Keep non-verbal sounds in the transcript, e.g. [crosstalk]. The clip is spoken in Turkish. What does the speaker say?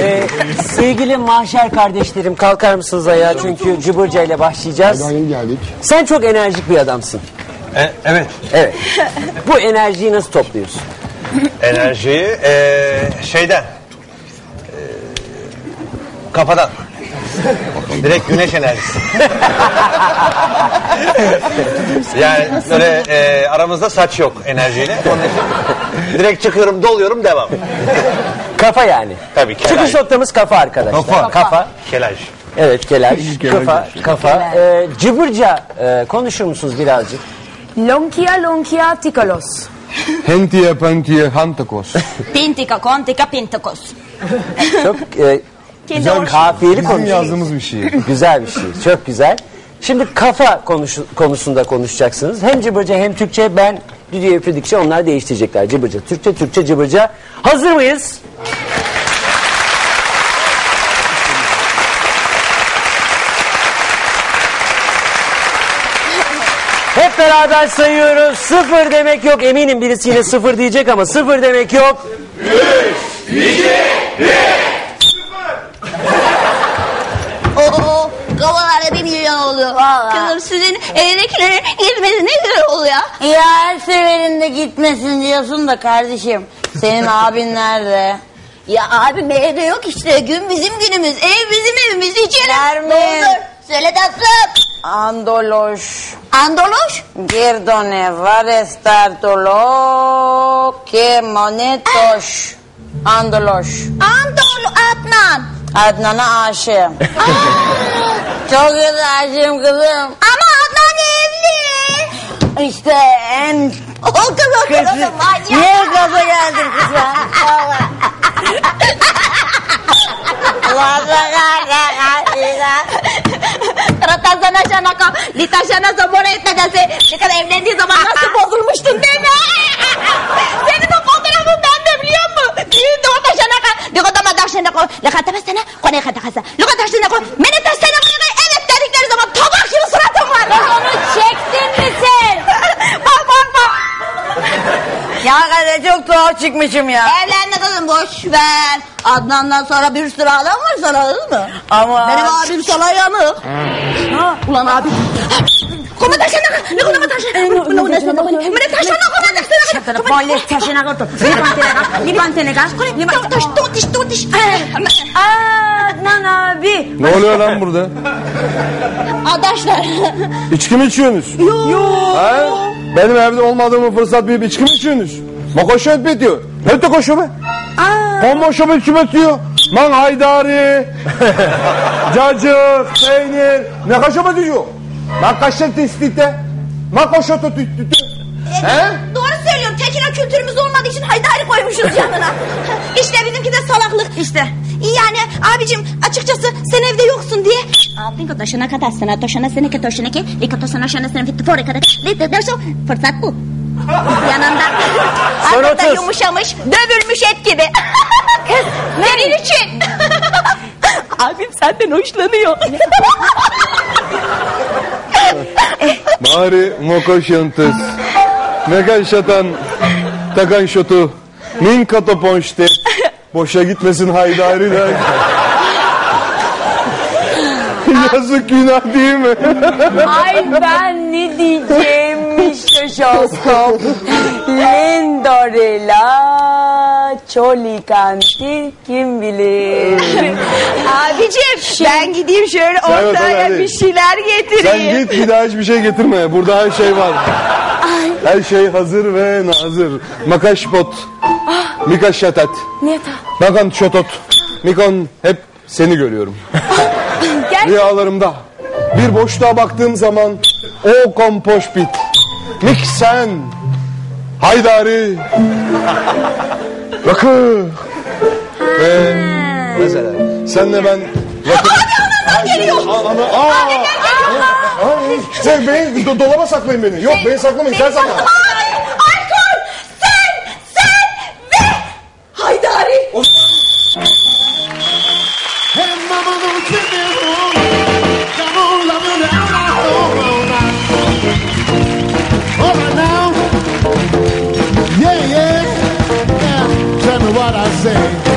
Ee, sevgili mahşer kardeşlerim kalkar mısınız ayağa çünkü cıbırca ile başlayacağız. Geldik. Sen çok enerjik bir adamsın. E, evet. Evet. Bu enerjiyi nasıl topluyorsun? Enerjiyi e, şeyden. e, kafadan. Direkt güneş enerjisi. [laughs] yani böyle e, aramızda saç yok enerjiyle. Onun için direkt çıkıyorum, doluyorum, devam. Kafa yani. Tabii ki. Çıkış noktamız kafa arkadaşlar. Kafa. Kafa. Kelaj. Evet kelaj. Kelaj. kafa. Kafa. Ee, cıbırca e, konuşur musunuz birazcık? Lonkia lonkia tikolos. Hentiye pentiye hantakos. [laughs] Pintika, kontika, pintakos. Çok e, güzel kafiyeli Bizim konuşuyor. yazdığımız bir şiir. Güzel bir şey. Çok güzel. Şimdi kafa konuş, konusunda konuşacaksınız. Hem cıbırca hem Türkçe ben düdüğü üfledikçe onlar değiştirecekler. Cıbırca, Türkçe, Türkçe, cıbırca. Hazır mıyız? Hep beraber sayıyoruz. Sıfır demek yok. Eminim birisi yine sıfır diyecek ama sıfır demek yok. Oo, oluyor. Kızım sizin elindekilerin gitmesi ne güzel oluyor. Ya her seferinde gitmesin diyorsun da kardeşim. Senin [laughs] abin nerede? Ya abi evde yok işte. Gün bizim günümüz. Ev bizim evimiz. İçelim. Nermin. Söyle tatlım. Andoloş. Andoloş. Girdone var estar dolo que monetos. Andoloş. Andol Adnan. Adnan'a aşığım. [laughs] Çok güzel aşığım kızım. Ama Adnan evli. İşte en O kız o kız. o. Manyak. Niye gaza geldin kızım? Geldin. Ratasana şanaka, litasana sabora etmedesi. Ne kadar evlendiği zaman nasıl bozulmuştun değil mi? Senin o fotoğrafın bende biliyor musun? Düğünde o da şanaka. Liko dama da şanaka. Lika tepesene, kone kata kasa. Liko taşına koy. Mene taşına koy. Evet dedikleri zaman tabak gibi suratım var. Onu çektin mi sen? bak bak bak. Çok tuhaf çıkmışım ya. Evlenme kızım boş ver. Adnan'dan sonra bir sürü adam var sana mı? Ama Benim abim sana yanık. Ha, ulan abi. Kuma taşına, ne kuma taşına? Ne taşına? Ne taşına? Kuma taşına? Polis taşına koydum. Liban tenegas. Liban taş, tutiş, tutiş. Aa, nan abi. ne oluyor lan burada? Adaşlar. İçki mi içiyorsunuz? Yok. Benim evde olmadığımı fırsat bilip içki mi içiyorsunuz? Makoşu etme diyor. Ne de koşu be? Homoşu mu içime diyor. Man haydari. [laughs] Cacık, peynir. Ne kaşu mu diyor? Man kaşık testite. Man koşu tututtu. He? Doğru söylüyorum. Tekino kültürümüz olmadığı için haydari koymuşuz yanına. [laughs] işte bizimki de salaklık. İşte. Yani abicim açıkçası sen evde yoksun diye. Abinko taşına kadar sana taşına sene ke taşına ke. Liko taşına şana sene fitti fore kadar. Derso fırsat bu. Yanında. Son Arkada otuz. yumuşamış, dövülmüş et gibi. [laughs] Kız, senin için. [laughs] Abim senden hoşlanıyor. Bari [laughs] mokoşyantız. Megan şatan. Takan şotu. Min katoponşte. Boşa gitmesin haydari der. Yazık günah değil mi? Ay ben ne diyeceğim işte şoskop. Lindorela çolikanti kim bilir. Abicim ben gideyim şöyle ortaya hadi. bir şeyler getireyim. Sen git bir daha hiçbir şey getirme. Burada her şey var. Her şey hazır ve nazır. Makaşpot. Mikaşatat. Ne ta? Bakan şotot. Mikon hep seni görüyorum. Rüyalarımda. Bir boşluğa baktığım zaman o kompoşpit. Miksen. Haydari. Rakı. Ve mesela senle ben rakı... Abi geliyor. Ana, aa, Ay, sen beni do- dolaba saklayın beni. Yok beni saklamayın sen sakla. Say.